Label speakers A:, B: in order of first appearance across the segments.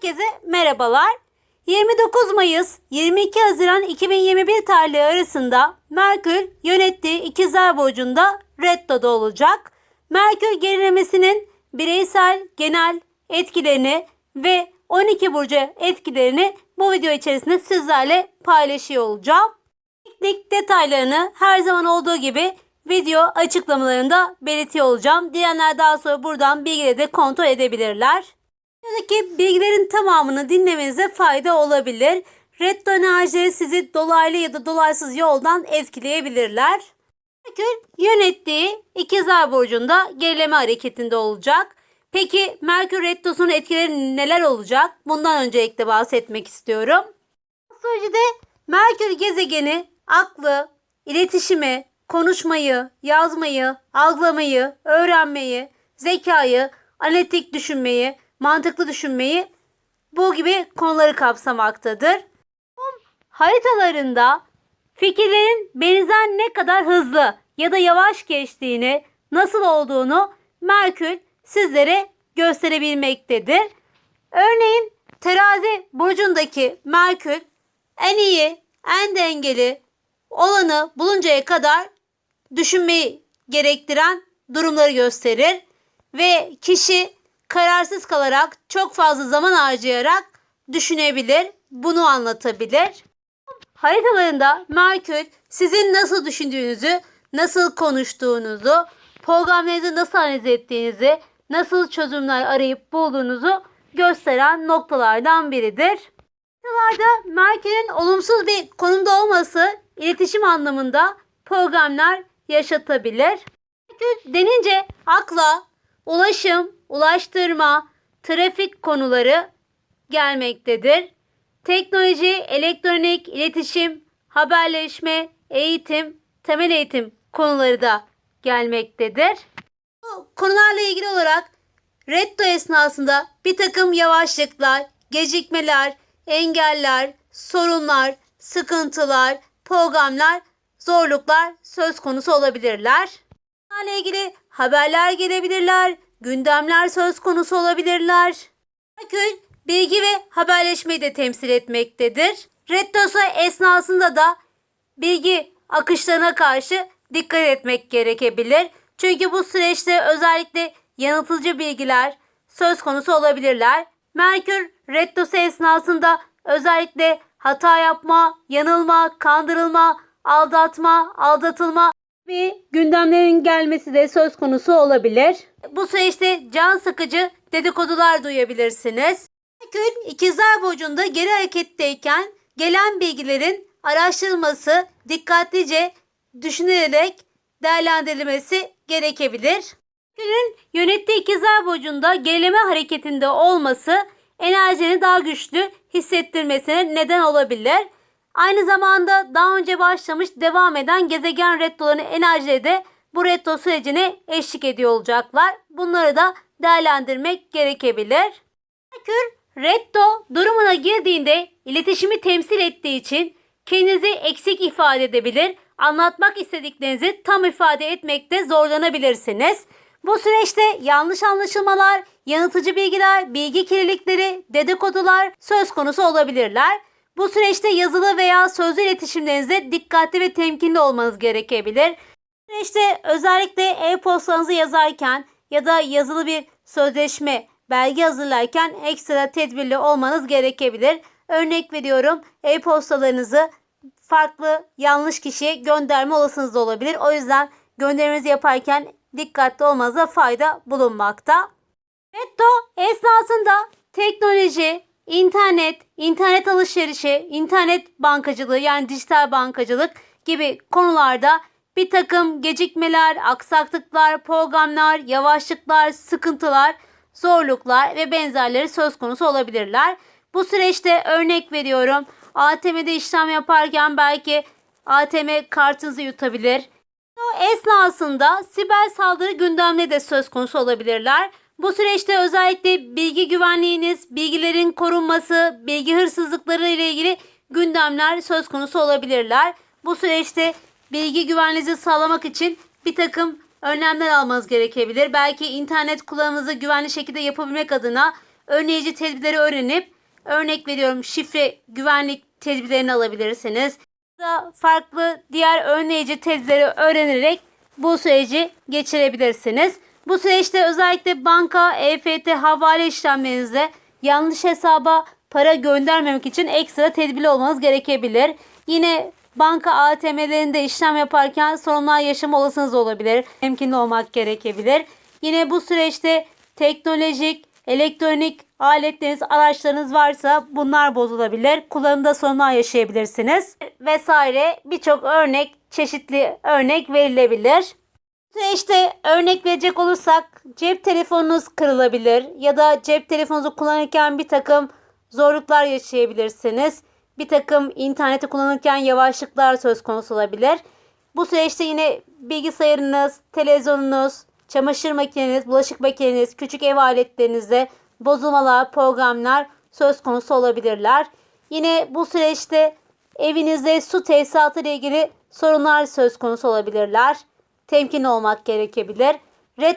A: Herkese merhabalar. 29 Mayıs 22 Haziran 2021 tarihleri arasında Merkür yönettiği ikizler burcunda Retto'da olacak. Merkür gerilemesinin bireysel genel etkilerini ve 12 burcu etkilerini bu video içerisinde sizlerle paylaşıyor olacağım. Teknik detaylarını her zaman olduğu gibi video açıklamalarında belirtiyor olacağım. Diyenler daha sonra buradan bilgileri de kontrol edebilirler. Buradaki bilgilerin tamamını dinlemenize fayda olabilir. Retro enerjileri sizi dolaylı ya da dolaysız yoldan etkileyebilirler. Merkür yönettiği ikizler burcunda gerileme hareketinde olacak. Peki Merkür Retrosu'nun etkileri neler olacak? Bundan öncelikle bahsetmek istiyorum. Astrolojide Merkür gezegeni aklı, iletişimi, konuşmayı, yazmayı, algılamayı, öğrenmeyi, zekayı, analitik düşünmeyi, mantıklı düşünmeyi bu gibi konuları kapsamaktadır. Haritalarında fikirlerin benzer ne kadar hızlı ya da yavaş geçtiğini, nasıl olduğunu Merkür sizlere gösterebilmektedir. Örneğin terazi burcundaki Merkür en iyi, en dengeli olanı buluncaya kadar düşünmeyi gerektiren durumları gösterir ve kişi kararsız kalarak çok fazla zaman harcayarak düşünebilir, bunu anlatabilir. Haritalarında Merkür sizin nasıl düşündüğünüzü, nasıl konuştuğunuzu, programlarınızı nasıl analiz ettiğinizi, nasıl çözümler arayıp bulduğunuzu gösteren noktalardan biridir. Haritalarda Merkür'ün olumsuz bir konumda olması iletişim anlamında problemler yaşatabilir. Merkür denince akla ulaşım, ulaştırma, trafik konuları gelmektedir. Teknoloji, elektronik, iletişim, haberleşme, eğitim, temel eğitim konuları da gelmektedir. Bu konularla ilgili olarak Retto esnasında bir takım yavaşlıklar, gecikmeler, engeller, sorunlar, sıkıntılar, programlar, zorluklar söz konusu olabilirler. Bunlarla ilgili haberler gelebilirler, gündemler söz konusu olabilirler. Merkür bilgi ve haberleşmeyi de temsil etmektedir. Rettosu esnasında da bilgi akışlarına karşı dikkat etmek gerekebilir. Çünkü bu süreçte özellikle yanıltıcı bilgiler söz konusu olabilirler. Merkür rettosu esnasında özellikle hata yapma, yanılma, kandırılma, aldatma, aldatılma ve gündemlerin gelmesi de söz konusu olabilir. Bu süreçte can sıkıcı dedikodular duyabilirsiniz. Merkür ikizler burcunda geri hareketteyken gelen bilgilerin araştırılması, dikkatlice düşünülerek değerlendirilmesi gerekebilir. Günün yönettiği ikizler burcunda gerileme hareketinde olması enerjini daha güçlü hissettirmesine neden olabilir. Aynı zamanda daha önce başlamış devam eden gezegen retroların enerjileri de bu retro sürecine eşlik ediyor olacaklar. Bunları da değerlendirmek gerekebilir. Merkür retro durumuna girdiğinde iletişimi temsil ettiği için kendinizi eksik ifade edebilir, anlatmak istediklerinizi tam ifade etmekte zorlanabilirsiniz. Bu süreçte yanlış anlaşılmalar, yanıltıcı bilgiler, bilgi kirlilikleri, dedikodular söz konusu olabilirler. Bu süreçte yazılı veya sözlü iletişimlerinizde dikkatli ve temkinli olmanız gerekebilir. Süreçte özellikle e-postanızı yazarken ya da yazılı bir sözleşme, belge hazırlarken ekstra tedbirli olmanız gerekebilir. Örnek veriyorum e-postalarınızı farklı yanlış kişiye gönderme olasınız da olabilir. O yüzden gönderinizi yaparken dikkatli olmanıza fayda bulunmakta. Retto esnasında teknoloji, internet, internet alışverişi, internet bankacılığı yani dijital bankacılık gibi konularda bir takım gecikmeler, aksaklıklar, programlar, yavaşlıklar, sıkıntılar, zorluklar ve benzerleri söz konusu olabilirler. Bu süreçte örnek veriyorum ATM'de işlem yaparken belki ATM kartınızı yutabilir. O esnasında siber saldırı gündemleri de söz konusu olabilirler. Bu süreçte özellikle bilgi güvenliğiniz, bilgilerin korunması, bilgi hırsızlıkları ile ilgili gündemler söz konusu olabilirler. Bu süreçte bilgi güvenliğinizi sağlamak için bir takım önlemler almanız gerekebilir. Belki internet kullanımınızı güvenli şekilde yapabilmek adına önleyici tedbirleri öğrenip örnek veriyorum şifre güvenlik tedbirlerini alabilirsiniz. Da farklı diğer önleyici tedbirleri öğrenerek bu süreci geçirebilirsiniz. Bu süreçte özellikle banka, EFT, havale işlemlerinizde yanlış hesaba para göndermemek için ekstra tedbirli olmanız gerekebilir. Yine banka ATM'lerinde işlem yaparken sorunlar yaşama olasılığınız olabilir. Temkinli olmak gerekebilir. Yine bu süreçte teknolojik, elektronik aletleriniz, araçlarınız varsa bunlar bozulabilir. Kullanımda sorunlar yaşayabilirsiniz. Vesaire birçok örnek, çeşitli örnek verilebilir. Süreçte örnek verecek olursak cep telefonunuz kırılabilir ya da cep telefonunuzu kullanırken bir takım zorluklar yaşayabilirsiniz. Bir takım interneti kullanırken yavaşlıklar söz konusu olabilir. Bu süreçte yine bilgisayarınız, televizyonunuz, çamaşır makineniz, bulaşık makineniz, küçük ev aletlerinizde bozulmalar, programlar söz konusu olabilirler. Yine bu süreçte evinizde su tesisatı ile ilgili sorunlar söz konusu olabilirler. Temkinli olmak gerekebilir. Red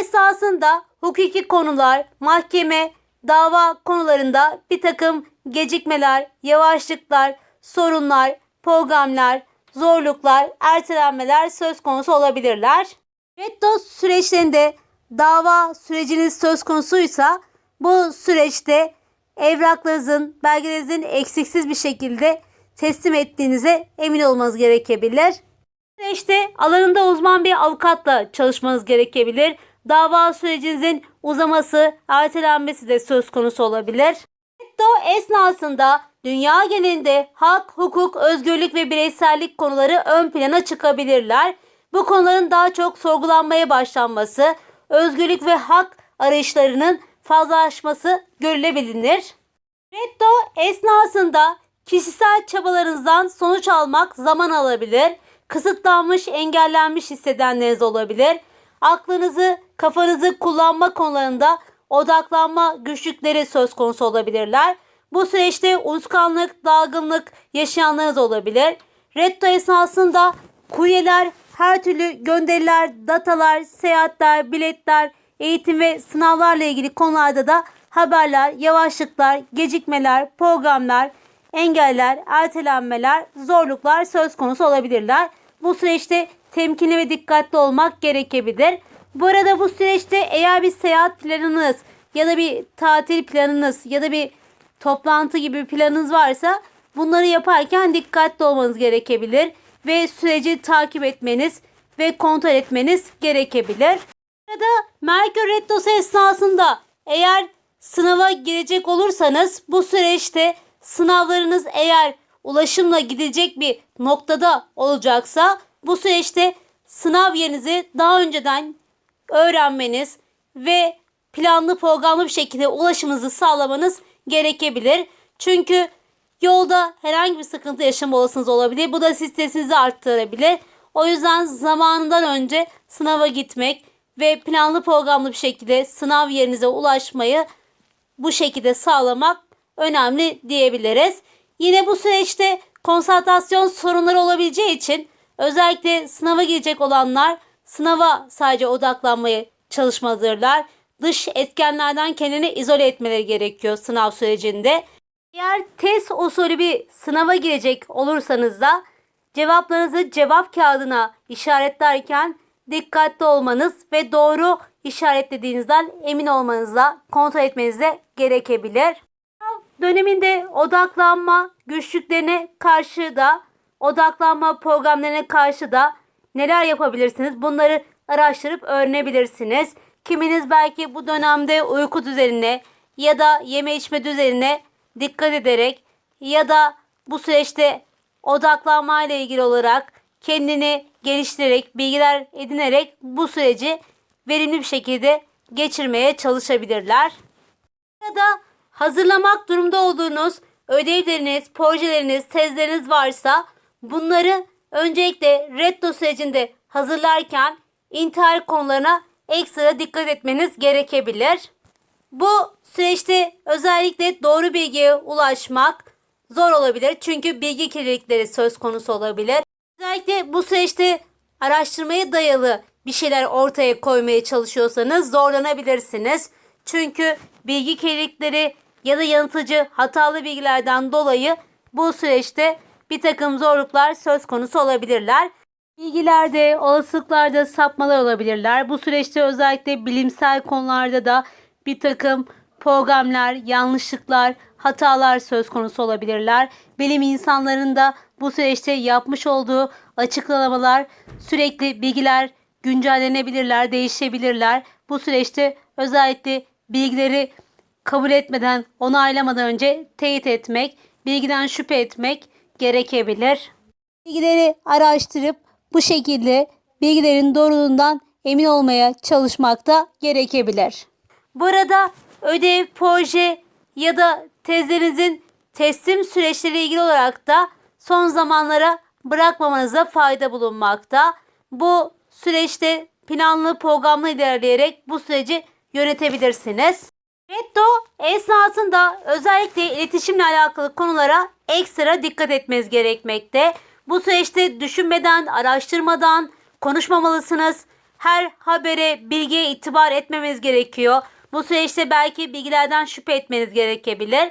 A: esasında hukuki konular, mahkeme, dava konularında bir takım gecikmeler, yavaşlıklar, sorunlar, programlar, zorluklar, ertelenmeler söz konusu olabilirler. Reddo süreçlerinde dava süreciniz söz konusuysa bu süreçte evraklarınızın, belgelerinizin eksiksiz bir şekilde teslim ettiğinize emin olmanız gerekebilir. süreçte alanında uzman bir avukatla çalışmanız gerekebilir. Dava sürecinizin uzaması, ertelenmesi de söz konusu olabilir. Reddo esnasında dünya genelinde hak, hukuk, özgürlük ve bireysellik konuları ön plana çıkabilirler. Bu konuların daha çok sorgulanmaya başlanması, özgürlük ve hak arayışlarının fazlalaşması görülebilir. Reddo esnasında kişisel çabalarınızdan sonuç almak zaman alabilir. Kısıtlanmış, engellenmiş hissedenleriniz olabilir. Aklınızı, kafanızı kullanma konularında odaklanma güçlükleri söz konusu olabilirler. Bu süreçte unutkanlık, dalgınlık yaşayanlarınız olabilir. Reddo esnasında kuryeler, her türlü gönderiler, datalar, seyahatler, biletler, eğitim ve sınavlarla ilgili konularda da haberler, yavaşlıklar, gecikmeler, programlar, engeller, ertelenmeler, zorluklar söz konusu olabilirler. Bu süreçte temkinli ve dikkatli olmak gerekebilir. Bu arada bu süreçte eğer bir seyahat planınız ya da bir tatil planınız ya da bir toplantı gibi planınız varsa bunları yaparken dikkatli olmanız gerekebilir ve süreci takip etmeniz ve kontrol etmeniz gerekebilir. Ya da Merkür Retrosu esnasında eğer sınava girecek olursanız bu süreçte sınavlarınız eğer ulaşımla gidecek bir noktada olacaksa bu süreçte sınav yerinizi daha önceden öğrenmeniz ve planlı programlı bir şekilde ulaşımınızı sağlamanız gerekebilir. Çünkü yolda herhangi bir sıkıntı yaşama olasılığınız olabilir. Bu da stresinizi arttırabilir. O yüzden zamanından önce sınava gitmek ve planlı programlı bir şekilde sınav yerinize ulaşmayı bu şekilde sağlamak önemli diyebiliriz. Yine bu süreçte konsantrasyon sorunları olabileceği için özellikle sınava girecek olanlar sınava sadece odaklanmaya çalışmalıdırlar. Dış etkenlerden kendini izole etmeleri gerekiyor sınav sürecinde. Eğer test usulü bir sınava girecek olursanız da cevaplarınızı cevap kağıdına işaretlerken dikkatli olmanız ve doğru işaretlediğinizden emin olmanızla kontrol etmenize gerekebilir. Sınav döneminde odaklanma güçlüklerine karşı da odaklanma programlarına karşı da neler yapabilirsiniz? Bunları araştırıp öğrenebilirsiniz. Kiminiz belki bu dönemde uyku düzenine ya da yeme içme düzenine dikkat ederek ya da bu süreçte odaklanma ile ilgili olarak kendini geliştirerek, bilgiler edinerek bu süreci verimli bir şekilde geçirmeye çalışabilirler. Ya da hazırlamak durumda olduğunuz ödevleriniz, projeleriniz, tezleriniz varsa bunları öncelikle reddo sürecinde hazırlarken intihar konularına ekstra dikkat etmeniz gerekebilir. Bu süreçte özellikle doğru bilgiye ulaşmak zor olabilir. Çünkü bilgi kirlilikleri söz konusu olabilir. Özellikle bu süreçte araştırmaya dayalı bir şeyler ortaya koymaya çalışıyorsanız zorlanabilirsiniz. Çünkü bilgi kirlilikleri ya da yanıltıcı hatalı bilgilerden dolayı bu süreçte bir takım zorluklar söz konusu olabilirler. Bilgilerde, olasılıklarda sapmalar olabilirler. Bu süreçte özellikle bilimsel konularda da bir takım programlar, yanlışlıklar, hatalar söz konusu olabilirler. Bilim insanlarında bu süreçte yapmış olduğu açıklamalar, sürekli bilgiler güncellenebilirler, değişebilirler. Bu süreçte özellikle bilgileri kabul etmeden, onaylamadan önce teyit etmek, bilgiden şüphe etmek gerekebilir. Bilgileri araştırıp bu şekilde bilgilerin doğruluğundan emin olmaya çalışmak da gerekebilir. Burada ödev, proje ya da tezlerinizin teslim süreçleri ilgili olarak da son zamanlara bırakmamanıza fayda bulunmakta. Bu süreçte planlı programlı ilerleyerek bu süreci yönetebilirsiniz. Retto esnasında özellikle iletişimle alakalı konulara ekstra dikkat etmeniz gerekmekte. Bu süreçte düşünmeden, araştırmadan konuşmamalısınız. Her habere, bilgiye itibar etmemiz gerekiyor. Bu süreçte belki bilgilerden şüphe etmeniz gerekebilir.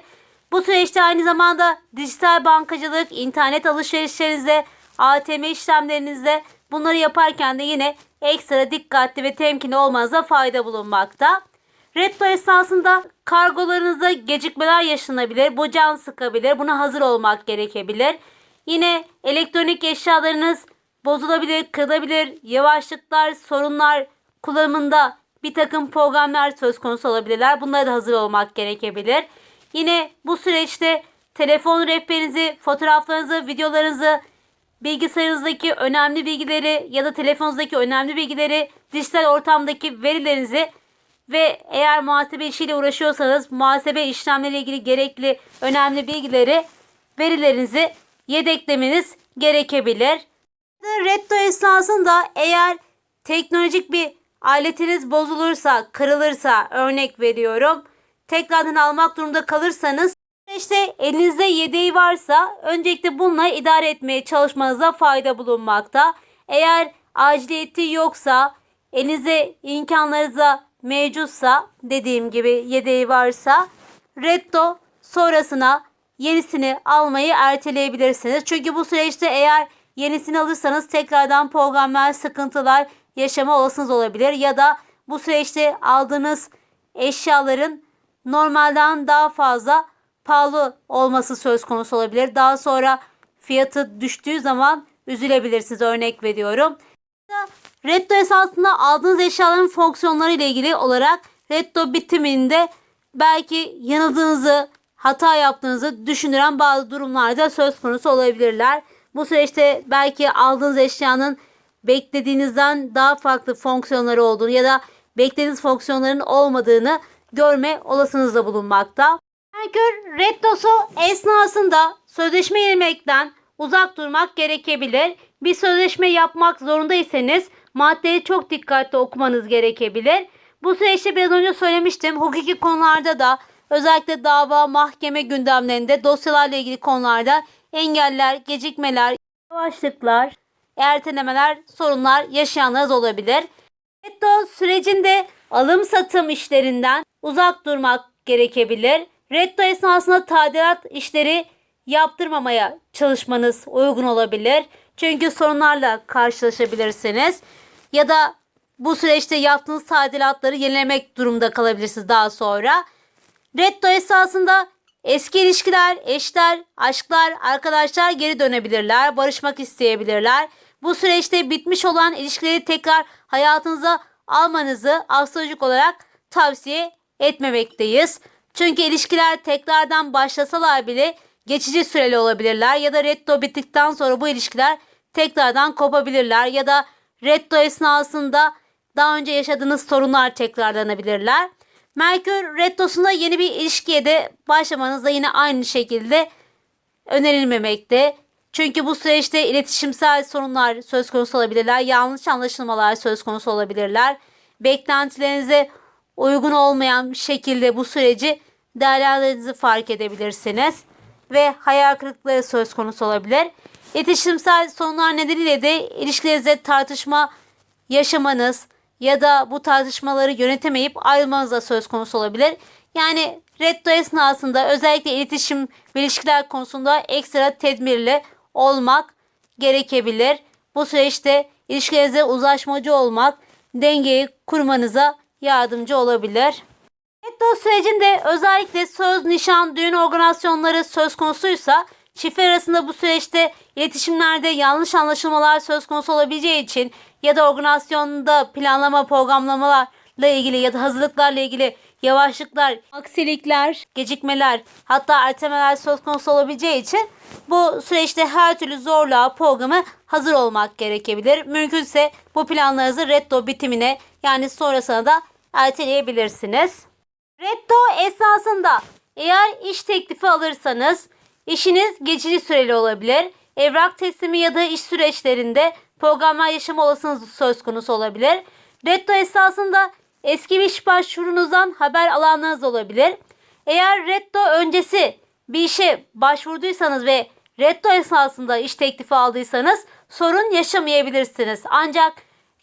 A: Bu süreçte aynı zamanda dijital bankacılık, internet alışverişlerinizde, ATM işlemlerinizde bunları yaparken de yine ekstra dikkatli ve temkinli olmanıza fayda bulunmakta. Retro esnasında kargolarınızda gecikmeler yaşanabilir. Bu can sıkabilir. Buna hazır olmak gerekebilir. Yine elektronik eşyalarınız bozulabilir, kırılabilir. Yavaşlıklar, sorunlar kullanımında bir takım problemler söz konusu olabilirler. Bunlara da hazır olmak gerekebilir. Yine bu süreçte telefon rehberinizi, fotoğraflarınızı, videolarınızı, bilgisayarınızdaki önemli bilgileri ya da telefonunuzdaki önemli bilgileri, dijital ortamdaki verilerinizi ve eğer muhasebe işiyle uğraşıyorsanız muhasebe işlemleriyle ilgili gerekli önemli bilgileri, verilerinizi yedeklemeniz gerekebilir. Retto esnasında eğer teknolojik bir aletiniz bozulursa, kırılırsa örnek veriyorum. Tekrardan almak durumunda kalırsanız işte elinizde yedeği varsa öncelikle bununla idare etmeye çalışmanıza fayda bulunmakta. Eğer aciliyeti yoksa elinizde imkanlarınızda mevcutsa dediğim gibi yedeği varsa Retto sonrasına yenisini almayı erteleyebilirsiniz. Çünkü bu süreçte eğer yenisini alırsanız tekrardan programlar, sıkıntılar yaşama olasınız olabilir. Ya da bu süreçte aldığınız eşyaların normalden daha fazla pahalı olması söz konusu olabilir. Daha sonra fiyatı düştüğü zaman üzülebilirsiniz örnek veriyorum. Retto esasında aldığınız eşyaların fonksiyonları ile ilgili olarak Retto bitiminde belki yanıldığınızı, hata yaptığınızı düşündüren bazı durumlarda söz konusu olabilirler. Bu süreçte belki aldığınız eşyanın beklediğinizden daha farklı fonksiyonları olduğunu ya da beklediğiniz fonksiyonların olmadığını görme olasınız da bulunmakta. Merkür Rettosu esnasında sözleşme yemekten uzak durmak gerekebilir. Bir sözleşme yapmak zorundaysanız maddeyi çok dikkatli okumanız gerekebilir. Bu süreçte biraz önce söylemiştim. Hukuki konularda da özellikle dava, mahkeme gündemlerinde dosyalarla ilgili konularda engeller, gecikmeler, yavaşlıklar, ertelemeler, sorunlar yaşayanlarınız olabilir. Retto sürecinde alım satım işlerinden uzak durmak gerekebilir. Retto esnasında tadilat işleri yaptırmamaya çalışmanız uygun olabilir. Çünkü sorunlarla karşılaşabilirsiniz. Ya da bu süreçte yaptığınız tadilatları yenilemek durumda kalabilirsiniz daha sonra. Retto esasında eski ilişkiler, eşler, aşklar, arkadaşlar geri dönebilirler, barışmak isteyebilirler. Bu süreçte bitmiş olan ilişkileri tekrar hayatınıza almanızı astrolojik olarak tavsiye etmemekteyiz. Çünkü ilişkiler tekrardan başlasalar bile geçici süreli olabilirler ya da retto bittikten sonra bu ilişkiler tekrardan kopabilirler ya da retto esnasında daha önce yaşadığınız sorunlar tekrarlanabilirler. Merkür rettosunda yeni bir ilişkiye de başlamanız da yine aynı şekilde önerilmemekte. Çünkü bu süreçte iletişimsel sorunlar söz konusu olabilirler. Yanlış anlaşılmalar söz konusu olabilirler. Beklentilerinize uygun olmayan şekilde bu süreci değerlendirdiğinizi fark edebilirsiniz. Ve hayal kırıklığı söz konusu olabilir. İletişimsel sorunlar nedeniyle de ilişkilerinizde tartışma yaşamanız ya da bu tartışmaları yönetemeyip ayrılmanız da söz konusu olabilir. Yani retto esnasında özellikle iletişim ve ilişkiler konusunda ekstra tedbirli olmak gerekebilir. Bu süreçte ilişkilerinize uzlaşmacı olmak dengeyi kurmanıza yardımcı olabilir. Retto sürecinde özellikle söz, nişan, düğün organizasyonları söz konusuysa çiftler arasında bu süreçte iletişimlerde yanlış anlaşılmalar söz konusu olabileceği için ya da organizasyonda planlama, programlamalarla ilgili ya da hazırlıklarla ilgili yavaşlıklar, aksilikler, gecikmeler hatta ertelemeler söz konusu olabileceği için bu süreçte her türlü zorluğa programı hazır olmak gerekebilir. Mümkünse bu planlarınızı retro bitimine yani sonrasına da erteleyebilirsiniz. Retto esnasında eğer iş teklifi alırsanız işiniz geçici süreli olabilir. Evrak teslimi ya da iş süreçlerinde programlar yaşama olasılığınız söz konusu olabilir. Retto esasında eski bir iş başvurunuzdan haber alanlarınız olabilir. Eğer retto öncesi bir işe başvurduysanız ve retto esasında iş teklifi aldıysanız sorun yaşamayabilirsiniz. Ancak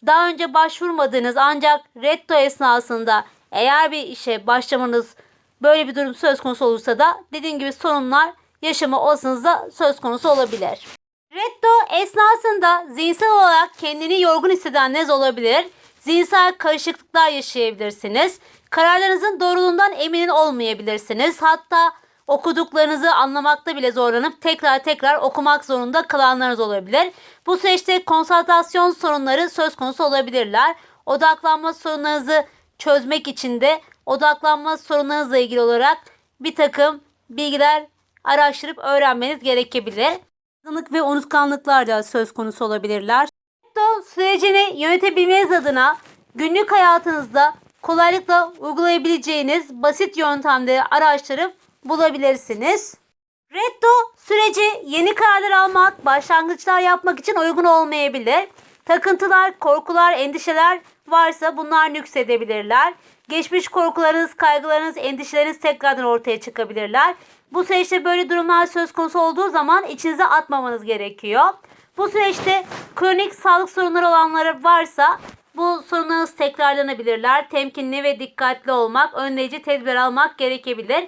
A: daha önce başvurmadığınız ancak retto esnasında eğer bir işe başlamanız böyle bir durum söz konusu olursa da dediğim gibi sorunlar yaşama olasılığınız da söz konusu olabilir. Retto esnasında zihinsel olarak kendini yorgun hissedenleriniz olabilir. Zihinsel karışıklıklar yaşayabilirsiniz. Kararlarınızın doğruluğundan emin olmayabilirsiniz. Hatta okuduklarınızı anlamakta bile zorlanıp tekrar tekrar okumak zorunda kalanlarınız olabilir. Bu süreçte konsantrasyon sorunları söz konusu olabilirler. Odaklanma sorunlarınızı çözmek için de odaklanma sorunlarınızla ilgili olarak bir takım bilgiler araştırıp öğrenmeniz gerekebilir. Alışkanlık ve unutkanlıklar da söz konusu olabilirler. Retto sürecini yönetebilmeniz adına günlük hayatınızda kolaylıkla uygulayabileceğiniz basit yöntemleri araştırıp bulabilirsiniz. Retto süreci yeni kararlar almak, başlangıçlar yapmak için uygun olmayabilir. Takıntılar, korkular, endişeler varsa bunlar nüksedebilirler. Geçmiş korkularınız, kaygılarınız, endişeleriniz tekrardan ortaya çıkabilirler. Bu süreçte böyle durumlar söz konusu olduğu zaman içinize atmamanız gerekiyor. Bu süreçte kronik sağlık sorunları olanları varsa bu sorunlarınız tekrarlanabilirler. Temkinli ve dikkatli olmak, önleyici tedbir almak gerekebilir.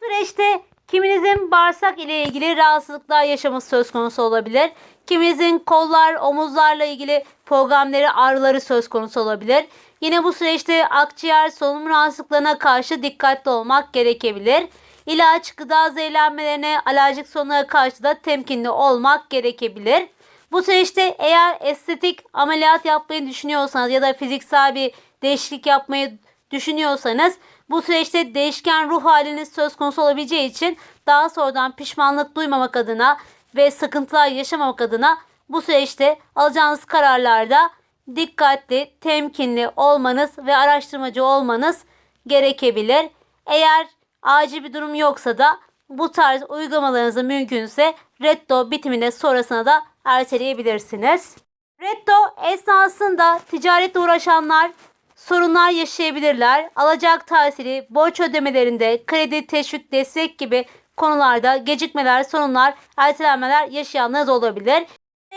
A: Bu süreçte kiminizin bağırsak ile ilgili rahatsızlıklar yaşaması söz konusu olabilir. Kiminizin kollar, omuzlarla ilgili problemleri, ağrıları söz konusu olabilir. Yine bu süreçte akciğer, solunum rahatsızlıklarına karşı dikkatli olmak gerekebilir. İlaç, gıda zehirlenmelerine, alerjik sorunlara karşı da temkinli olmak gerekebilir. Bu süreçte eğer estetik ameliyat yapmayı düşünüyorsanız ya da fiziksel bir değişiklik yapmayı düşünüyorsanız bu süreçte değişken ruh haliniz söz konusu olabileceği için daha sonradan pişmanlık duymamak adına ve sıkıntılar yaşamamak adına bu süreçte alacağınız kararlarda dikkatli, temkinli olmanız ve araştırmacı olmanız gerekebilir. Eğer acil bir durum yoksa da bu tarz uygulamalarınızı mümkünse retto bitimine sonrasına da erteleyebilirsiniz. Retto esnasında ticaretle uğraşanlar sorunlar yaşayabilirler. Alacak tahsili, borç ödemelerinde, kredi, teşvik, destek gibi konularda gecikmeler, sorunlar, ertelenmeler yaşayanlar olabilir.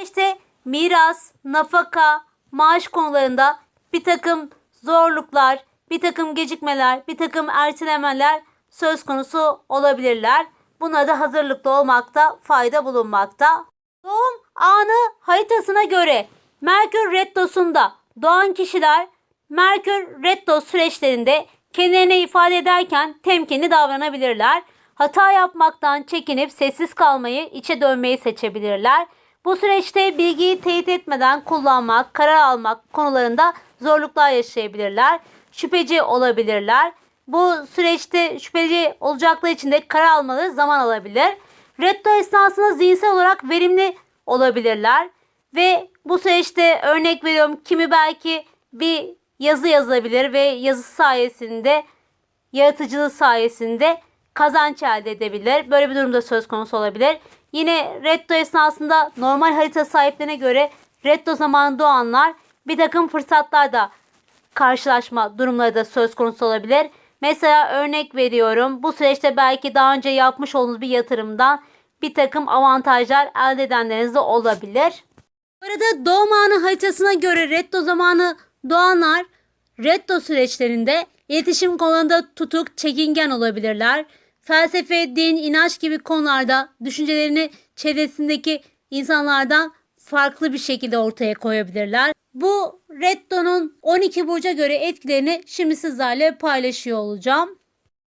A: İşte miras, nafaka, maaş konularında bir takım zorluklar, bir takım gecikmeler, bir takım ertelemeler söz konusu olabilirler. Buna da hazırlıklı olmakta fayda bulunmakta. Doğum anı haritasına göre Merkür Retrosu'nda doğan kişiler Merkür Retro süreçlerinde kendilerini ifade ederken temkinli davranabilirler. Hata yapmaktan çekinip sessiz kalmayı, içe dönmeyi seçebilirler. Bu süreçte bilgiyi teyit etmeden kullanmak, karar almak konularında zorluklar yaşayabilirler. Şüpheci olabilirler. Bu süreçte şüpheci olacakları için de karar almaları zaman alabilir. Retro esnasında zihinsel olarak verimli olabilirler. Ve bu süreçte örnek veriyorum kimi belki bir yazı yazabilir ve yazısı sayesinde yaratıcılığı sayesinde kazanç elde edebilir. Böyle bir durumda söz konusu olabilir. Yine retro esnasında normal harita sahiplerine göre retro zamanı doğanlar bir takım fırsatlar da karşılaşma durumları da söz konusu olabilir. Mesela örnek veriyorum bu süreçte belki daha önce yapmış olduğunuz bir yatırımdan bir takım avantajlar elde edenleriniz de olabilir. Bu arada doğum anı haritasına göre retro zamanı doğanlar retro süreçlerinde İletişim konularında tutuk, çekingen olabilirler. Felsefe, din, inanç gibi konularda düşüncelerini çevresindeki insanlardan farklı bir şekilde ortaya koyabilirler. Bu Retto'nun 12 burca göre etkilerini şimdi sizlerle paylaşıyor olacağım.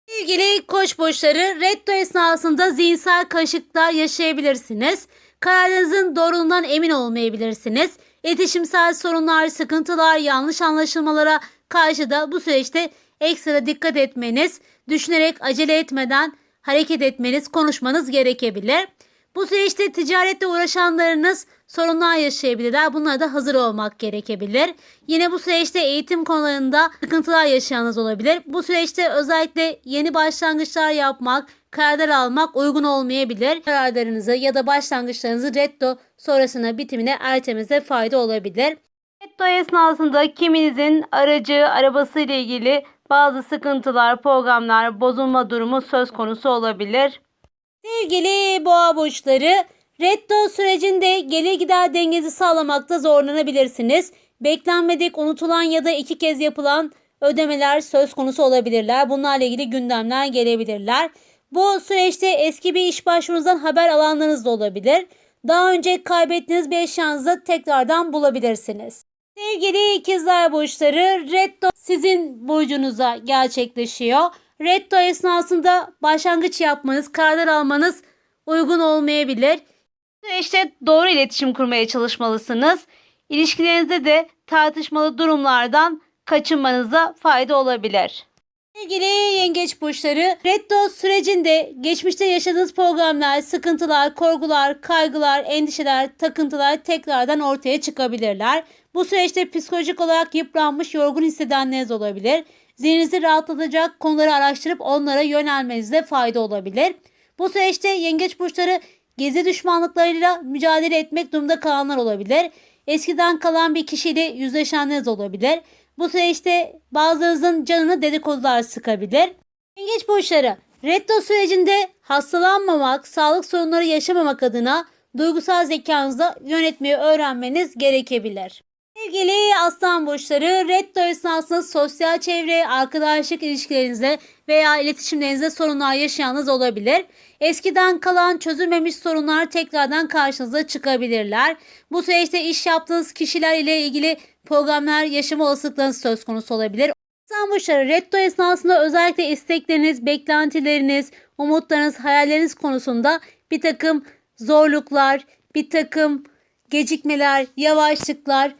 A: Sevgili koç burçları, Retto esnasında zihinsel karışıklıklar yaşayabilirsiniz. Kararınızın doğruluğundan emin olmayabilirsiniz. İletişimsel sorunlar, sıkıntılar, yanlış anlaşılmalara karşı da bu süreçte ekstra dikkat etmeniz, düşünerek acele etmeden hareket etmeniz, konuşmanız gerekebilir. Bu süreçte ticaretle uğraşanlarınız sorunlar yaşayabilirler. Bunlara da hazır olmak gerekebilir. Yine bu süreçte eğitim konularında sıkıntılar yaşayanınız olabilir. Bu süreçte özellikle yeni başlangıçlar yapmak, kararlar almak uygun olmayabilir. Kararlarınızı ya da başlangıçlarınızı retto sonrasına bitimine ertemenize fayda olabilir. Retto esnasında kiminizin aracı, arabası ile ilgili bazı sıkıntılar, programlar, bozulma durumu söz konusu olabilir. Sevgili boğa burçları, retto sürecinde gelir gider dengesi sağlamakta zorlanabilirsiniz. Beklenmedik, unutulan ya da iki kez yapılan ödemeler söz konusu olabilirler. Bunlarla ilgili gündemler gelebilirler. Bu süreçte eski bir iş başvurunuzdan haber alanlarınız da olabilir. Daha önce kaybettiğiniz bir eşyanızı tekrardan bulabilirsiniz. Sevgili ikizler burçları, Retto sizin burcunuza gerçekleşiyor. Retto esnasında başlangıç yapmanız, kararlar almanız uygun olmayabilir. İşte doğru iletişim kurmaya çalışmalısınız. İlişkilerinizde de tartışmalı durumlardan kaçınmanıza fayda olabilir. Sevgili yengeç burçları, Retto sürecinde geçmişte yaşadığınız problemler, sıkıntılar, korkular, kaygılar, endişeler, takıntılar tekrardan ortaya çıkabilirler. Bu süreçte psikolojik olarak yıpranmış, yorgun hissedenleriniz olabilir. Zihninizi rahatlatacak konuları araştırıp onlara yönelmenizde fayda olabilir. Bu süreçte yengeç burçları gezi düşmanlıklarıyla mücadele etmek durumunda kalanlar olabilir. Eskiden kalan bir kişiyle yüzleşenleriniz olabilir. Bu süreçte bazılarınızın canını dedikodular sıkabilir. Yengeç burçları retto sürecinde hastalanmamak, sağlık sorunları yaşamamak adına duygusal zekanızı yönetmeyi öğrenmeniz gerekebilir. Sevgili aslan burçları, retto esnasında sosyal çevre, arkadaşlık ilişkilerinizde veya iletişimlerinizde sorunlar yaşayanınız olabilir. Eskiden kalan çözülmemiş sorunlar tekrardan karşınıza çıkabilirler. Bu süreçte iş yaptığınız kişiler ile ilgili programlar yaşama olasılıklarınız söz konusu olabilir. Aslan burçları, retto esnasında özellikle istekleriniz, beklentileriniz, umutlarınız, hayalleriniz konusunda bir takım zorluklar, bir takım gecikmeler, yavaşlıklar,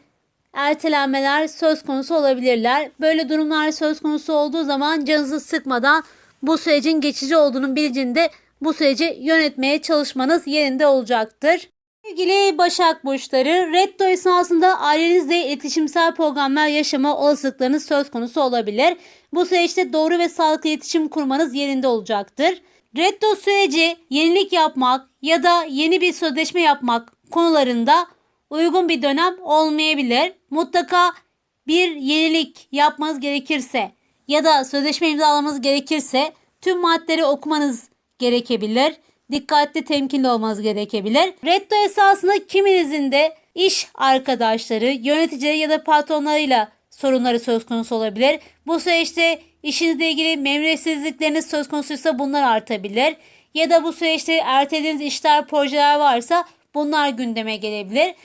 A: ertelenmeler söz konusu olabilirler. Böyle durumlar söz konusu olduğu zaman canınızı sıkmadan bu sürecin geçici olduğunun bilincinde bu süreci yönetmeye çalışmanız yerinde olacaktır. Sevgili Başak Burçları, Retto esnasında ailenizle iletişimsel programlar yaşama olasılıklarınız söz konusu olabilir. Bu süreçte doğru ve sağlıklı iletişim kurmanız yerinde olacaktır. Retto süreci yenilik yapmak ya da yeni bir sözleşme yapmak konularında uygun bir dönem olmayabilir. Mutlaka bir yenilik yapmanız gerekirse ya da sözleşme imzalamanız gerekirse tüm maddeleri okumanız gerekebilir. Dikkatli temkinli olmanız gerekebilir. Retto esasında kiminizin de iş arkadaşları, yöneticileri ya da patronlarıyla sorunları söz konusu olabilir. Bu süreçte işinizle ilgili memnuniyetsizlikleriniz söz konusuysa bunlar artabilir. Ya da bu süreçte ertelediğiniz işler, projeler varsa bunlar gündeme gelebilir.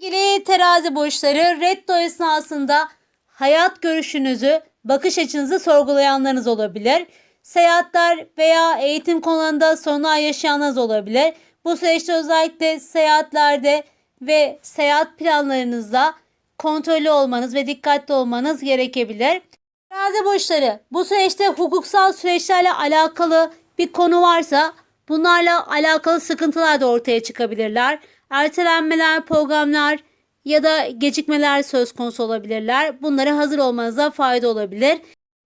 A: Sevgili terazi burçları retto esnasında hayat görüşünüzü, bakış açınızı sorgulayanlarınız olabilir. Seyahatler veya eğitim konularında sorunlar yaşayanlarınız olabilir. Bu süreçte özellikle seyahatlerde ve seyahat planlarınızda kontrollü olmanız ve dikkatli olmanız gerekebilir. Terazi burçları bu süreçte hukuksal süreçlerle alakalı bir konu varsa bunlarla alakalı sıkıntılar da ortaya çıkabilirler ertelenmeler, programlar ya da gecikmeler söz konusu olabilirler. Bunlara hazır olmanıza fayda olabilir.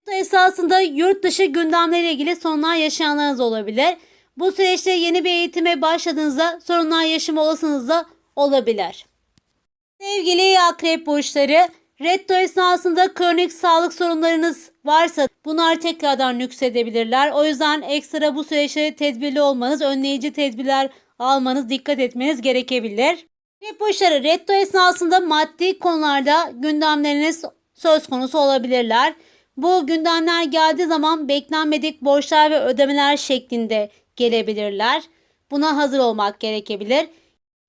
A: Esasında yurt dışı gündemleriyle ilgili sorunlar yaşayanlarınız olabilir. Bu süreçte yeni bir eğitime başladığınızda sorunlar yaşama olasılığınız da olabilir. Sevgili akrep burçları, retto esnasında kronik sağlık sorunlarınız varsa bunlar tekrardan nüksedebilirler. O yüzden ekstra bu süreçte tedbirli olmanız, önleyici tedbirler almanız, dikkat etmeniz gerekebilir. Rep başarı retto esnasında maddi konularda gündemleriniz söz konusu olabilirler. Bu gündemler geldiği zaman beklenmedik borçlar ve ödemeler şeklinde gelebilirler. Buna hazır olmak gerekebilir.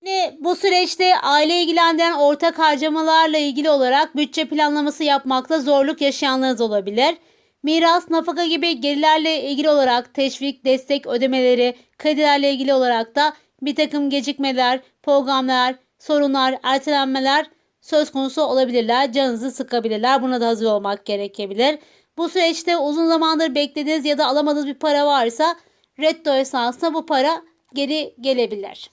A: Yine bu süreçte aile ilgilendiren ortak harcamalarla ilgili olarak bütçe planlaması yapmakta zorluk yaşayanlarınız olabilir. Miras, nafaka gibi gelirlerle ilgili olarak teşvik, destek ödemeleri, kredilerle ilgili olarak da bir takım gecikmeler, programlar, sorunlar, ertelenmeler söz konusu olabilirler. Canınızı sıkabilirler. Buna da hazır olmak gerekebilir. Bu süreçte uzun zamandır beklediğiniz ya da alamadığınız bir para varsa reddo esnasında bu para geri gelebilir.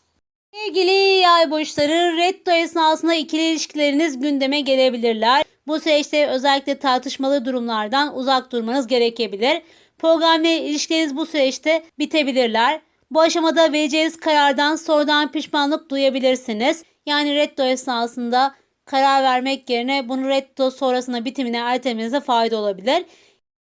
A: Sevgili yay burçları reddo esnasında ikili ilişkileriniz gündeme gelebilirler. Bu süreçte özellikle tartışmalı durumlardan uzak durmanız gerekebilir. Program ve ilişkileriniz bu süreçte bitebilirler. Bu aşamada vereceğiniz karardan sonradan pişmanlık duyabilirsiniz. Yani reddo esnasında karar vermek yerine bunu reddo sonrasında bitimine ertelemenize fayda olabilir.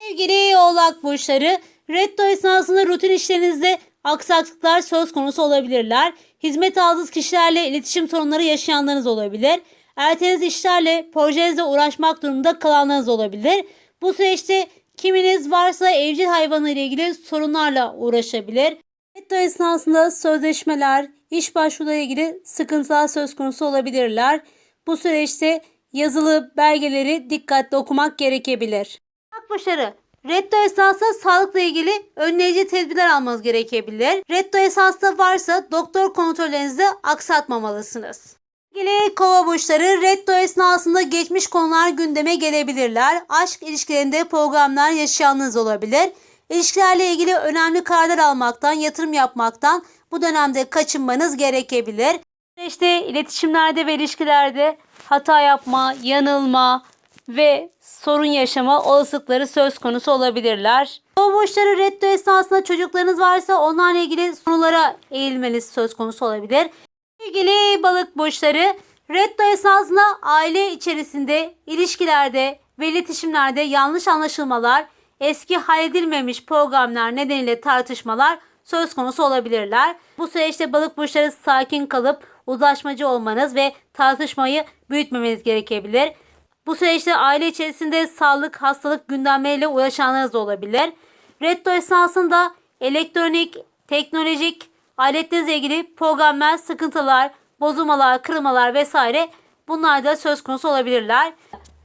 A: Sevgili oğlak burçları, reddo esnasında rutin işlerinizde aksaklıklar söz konusu olabilirler. Hizmet aldığınız kişilerle iletişim sorunları yaşayanlarınız olabilir. Erteniz işlerle, projenizle uğraşmak durumunda kalanlarınız olabilir. Bu süreçte kiminiz varsa evcil hayvanı ile ilgili sorunlarla uğraşabilir. Reddo esnasında sözleşmeler, iş başvuruları ilgili sıkıntılar söz konusu olabilirler. Bu süreçte yazılı belgeleri dikkatli okumak gerekebilir. Başarı. Reddo esasında sağlıkla ilgili önleyici tedbirler almanız gerekebilir. Reddo esasında varsa doktor kontrollerinizi aksatmamalısınız. İlgili kova burçları reddo esnasında geçmiş konular gündeme gelebilirler. Aşk ilişkilerinde programlar yaşayanınız olabilir. İlişkilerle ilgili önemli kararlar almaktan, yatırım yapmaktan bu dönemde kaçınmanız gerekebilir. İşte iletişimlerde ve ilişkilerde hata yapma, yanılma ve sorun yaşama olasılıkları söz konusu olabilirler. Bu burçları reddo esnasında çocuklarınız varsa onlarla ilgili konulara eğilmeniz söz konusu olabilir. Sevgili balık burçları reddo esasında aile içerisinde ilişkilerde ve iletişimlerde yanlış anlaşılmalar, eski halledilmemiş programlar nedeniyle tartışmalar söz konusu olabilirler. Bu süreçte balık burçları sakin kalıp uzlaşmacı olmanız ve tartışmayı büyütmemeniz gerekebilir. Bu süreçte aile içerisinde sağlık, hastalık gündemleriyle uğraşanlarınız olabilir. Reddo esnasında elektronik, teknolojik aletlerinizle ilgili programlar, sıkıntılar, bozulmalar, kırılmalar vesaire bunlar da söz konusu olabilirler.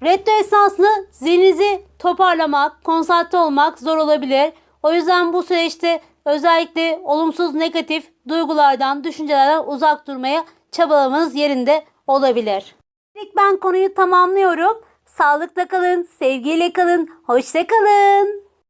A: Reddo esnasında zihninizi toparlamak, konsantre olmak zor olabilir. O yüzden bu süreçte özellikle olumsuz negatif duygulardan, düşüncelerden uzak durmaya çabalamanız yerinde olabilir. İlk ben konuyu tamamlıyorum. Sağlıkla kalın, sevgiyle kalın, hoşça kalın.